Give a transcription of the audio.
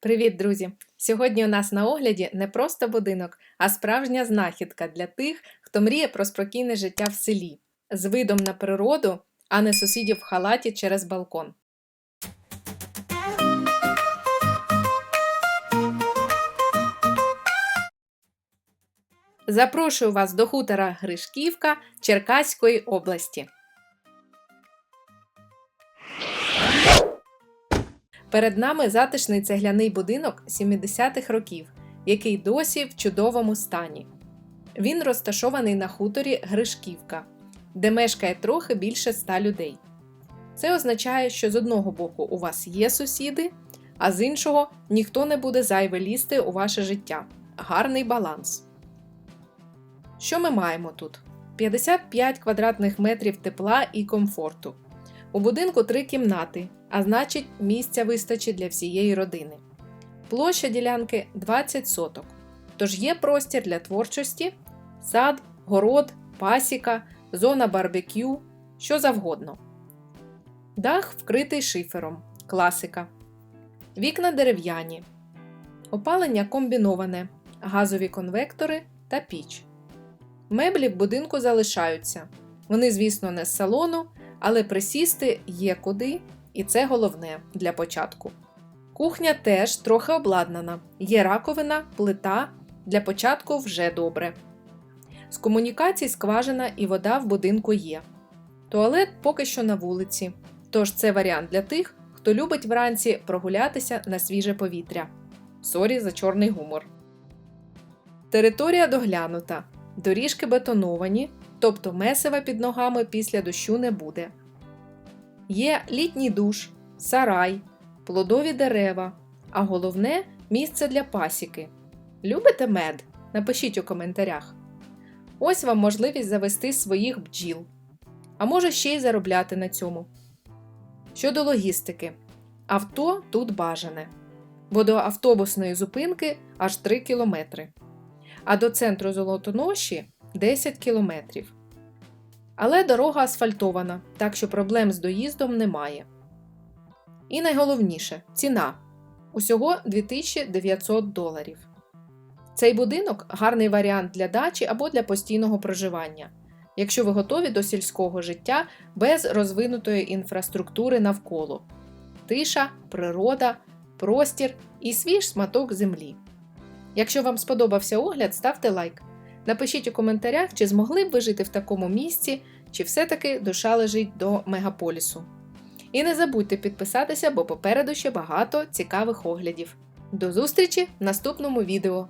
Привіт, друзі! Сьогодні у нас на огляді не просто будинок, а справжня знахідка для тих, хто мріє про спокійне життя в селі, з видом на природу, а не сусідів в халаті через балкон. Запрошую вас до хутора Гришківка Черкаської області. Перед нами затишний цегляний будинок 70-х років, який досі в чудовому стані. Він розташований на хуторі Гришківка, де мешкає трохи більше ста людей. Це означає, що з одного боку у вас є сусіди, а з іншого ніхто не буде зайве лізти у ваше життя. Гарний баланс. Що ми маємо тут? 55 квадратних метрів тепла і комфорту. У будинку три кімнати, а значить, місця вистачить для всієї родини. Площа ділянки 20 соток. Тож є простір для творчості, сад, город, пасіка, зона барбекю, що завгодно. Дах вкритий шифером. Класика. Вікна дерев'яні. Опалення комбіноване, газові конвектори та піч. Меблі в будинку залишаються. Вони, звісно, не з салону, але присісти є куди, і це головне для початку. Кухня теж трохи обладнана, є раковина, плита, для початку вже добре. З комунікацій скважина і вода в будинку є. Туалет поки що на вулиці, тож це варіант для тих, хто любить вранці прогулятися на свіже повітря. Сорі за чорний гумор. Територія доглянута, доріжки бетоновані, тобто месива під ногами після дощу не буде. Є літній душ, сарай, плодові дерева, а головне місце для пасіки. Любите мед? Напишіть у коментарях. Ось вам можливість завести своїх бджіл. А може ще й заробляти на цьому. Щодо логістики, авто тут бажане, бо до автобусної зупинки аж 3 кілометри, а до центру золотоноші 10 кілометрів. Але дорога асфальтована, так що проблем з доїздом немає. І найголовніше ціна усього 2900 доларів. Цей будинок гарний варіант для дачі або для постійного проживання, якщо ви готові до сільського життя без розвинутої інфраструктури навколо тиша, природа, простір і свіж сматок землі. Якщо вам сподобався огляд, ставте лайк. Напишіть у коментарях, чи змогли б ви жити в такому місці, чи все-таки душа лежить до мегаполісу. І не забудьте підписатися, бо попереду ще багато цікавих оглядів. До зустрічі в наступному відео!